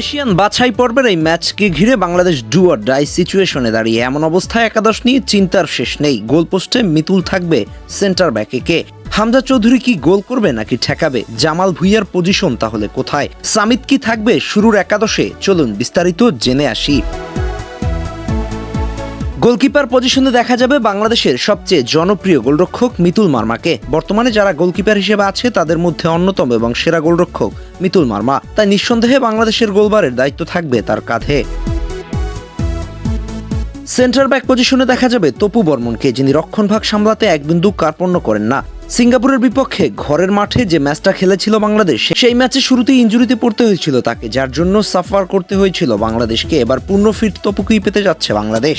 Asian বাছাই পর্বের এই ম্যাচকে ঘিরে বাংলাদেশ ডুয়ার ডাই সিচুয়েশনে দাঁড়িয়ে এমন অবস্থায় একাদশ নিয়ে চিন্তার শেষ নেই। গোলপোস্টে মিতুল থাকবে সেন্টার ব্যাকে। কে? হামজা চৌধুরী কি গোল করবে নাকি ঠেকাবে? জামাল ভুইয়ার পজিশন তাহলে কোথায়? সামিত কি থাকবে শুরুর একাদশে? চলুন বিস্তারিত জেনে আসি। গোলকিপার পজিশনে দেখা যাবে বাংলাদেশের সবচেয়ে জনপ্রিয় গোলরক্ষক মিতুল মার্মাকে। বর্তমানে যারা গোলকিপার হিসেবে আছে, তাদের মধ্যে অন্যতম এবং সেরা গোলরক্ষক মিতুল মার্মা। তাই নিঃসন্দেহে বাংলাদেশের গোলবারের দায়িত্ব থাকবে তার কাঁধে। সেন্টার ব্যাক পজিশনে দেখা যাবে তপু বর্মনকে, যিনি রক্ষণভাগ সামলাতে এক বিন্দু কার্পণ্য করেন না। সিঙ্গাপুরের বিপক্ষে ঘরের মাঠে যে ম্যাচটা খেলেছিল বাংলাদেশ, সেই ম্যাচে শুরুতেই ইঞ্জুরিতে পড়তে হয়েছিল তাকে, যার জন্য সাফার করতে হয়েছিল বাংলাদেশকে। এবার পূর্ণ ফিট তপুকেই পেতে যাচ্ছে বাংলাদেশ।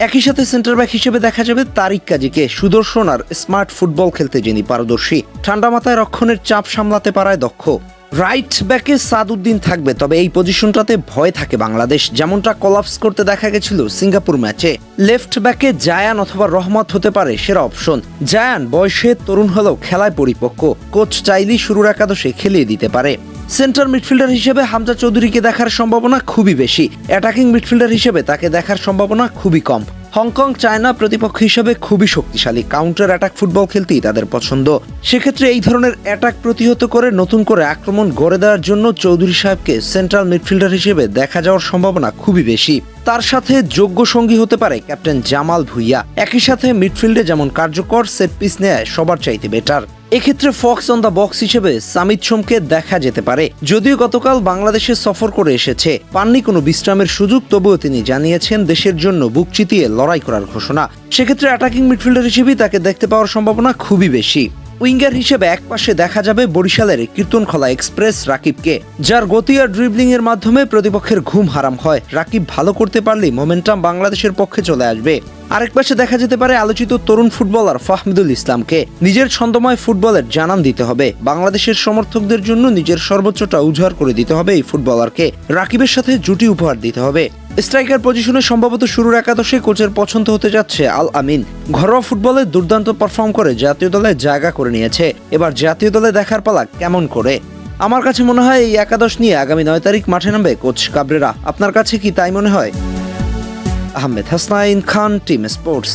একই সাথে সেন্টার ব্যাক হিসেবে দেখা যাবে তারিক কাজীকে সুদর্শন আর স্মার্ট ফুটবল খেলতে যিনি পারদর্শী। ঠান্ডা মাথায় রক্ষণের চাপ সামলাতে পারায় দক্ষ। রাইট ব্যাকে সাদউদ্দিন থাকবে, তবে এই পজিশনটাতে ভয় থাকে বাংলাদেশ। যেমনটা কলাপস করতে দেখা গেছিল সিঙ্গাপুর ম্যাচে। লেফট ব্যাকে জায়ান অথবা রহমত হতে পারে সেরা অপশন জায়ান বয়সে তরুণ হলেও খেলায় পরিপক্ক। কোচ চাইলেই শুরুর একাদশে খেলিয়ে দিতে পারে। সেন্টার মিডফিল্ডার হিসেবে হামজা চৌধুরীকে দেখার সম্ভাবনা খুবই বেশি। অ্যাটাকিং মিডফিল্ডার হিসেবে তাকে দেখার সম্ভাবনা খুবই কম। হংকং, চায়না প্রতিপক্ষ হিসেবে খুবই শক্তিশালী। কাউন্টার অ্যাটাক ফুটবল খেলতেই তাদের পছন্দ। সেক্ষেত্রে এই ধরনের অ্যাটাক প্রতিহত করে নতুন করে আক্রমণ গড়ে দেওয়ার জন্য চৌধুরী সাহেবকে সেন্ট্রাল মিডফিল্ডার হিসেবে দেখা যাওয়ার সম্ভাবনা খুবই বেশি। তার সাথে যোগ্য সঙ্গী হতে পারে ক্যাপ্টেন জামাল ভুইয়া। একই সাথে মিডফিল্ডে যেমন কার্যকর, সেট পিস নেয় সবার চাইতে বেটার এক্ষেত্রে ফক্স অন দ্য বক্স হিসেবে সামিত সোমকে দেখা যেতে পারে। যদিও গতকাল বাংলাদেশে সফর করে এসেছে, পাননি কোনো বিশ্রামের সুযোগ, তবুও তিনি জানিয়েছেন দেশের জন্য বুক চিতিয়ে লড়াই করার ঘোষণা। সেক্ষেত্রে অ্যাটাকিং মিডফিল্ডার হিসেবেই তাকে দেখতে পাওয়ার সম্ভাবনা খুবই বেশি। উইঙ্গার হিসেবে একপাশে দেখা যাবে বরিশালের কীর্তনখলা এক্সপ্রেস রাকিবকে, যার গতি আর ড্রিবলিং এর মাধ্যমে প্রতিপক্ষের ঘুম হারাম হয়। রাকিব ভালো করতে পারলে মোমেন্টাম বাংলাদেশের পক্ষে চলে আসবে। আরেক পাশে দেখা যেতে পারে আলোচিত তরুণ ফুটবলার ফাহমিদুল ইসলামকে। নিজের ছন্দময় ফুটবলের জানান দিতে হবে। বাংলাদেশের সমর্থকদের জন্য নিজের সর্বোচ্চটা উজাড় করে দিতে হবে এই ফুটবলারকে। রাকিবের সাথে জুটি উপহার দিতে হবে। স্ট্রাইকার পজিশনে সম্ভবত শুরুর একাদশে কোচের পছন্দ হতে যাচ্ছে আল আমিন। ঘরোয়া ফুটবলে দুর্দান্ত পারফর্ম করে জাতীয় দলে জায়গা করে নিয়েছে। এবার জাতীয় দলে দেখার পালা কেমন করে? আমার কাছে মনে হয় এই একাদশ নিয়ে আগামী নয় তারিখ মাঠে নামবে কোচ কাবরেরা। আপনার কাছে কি তাই মনে হয়? Ahmed Hasnain Khan team sports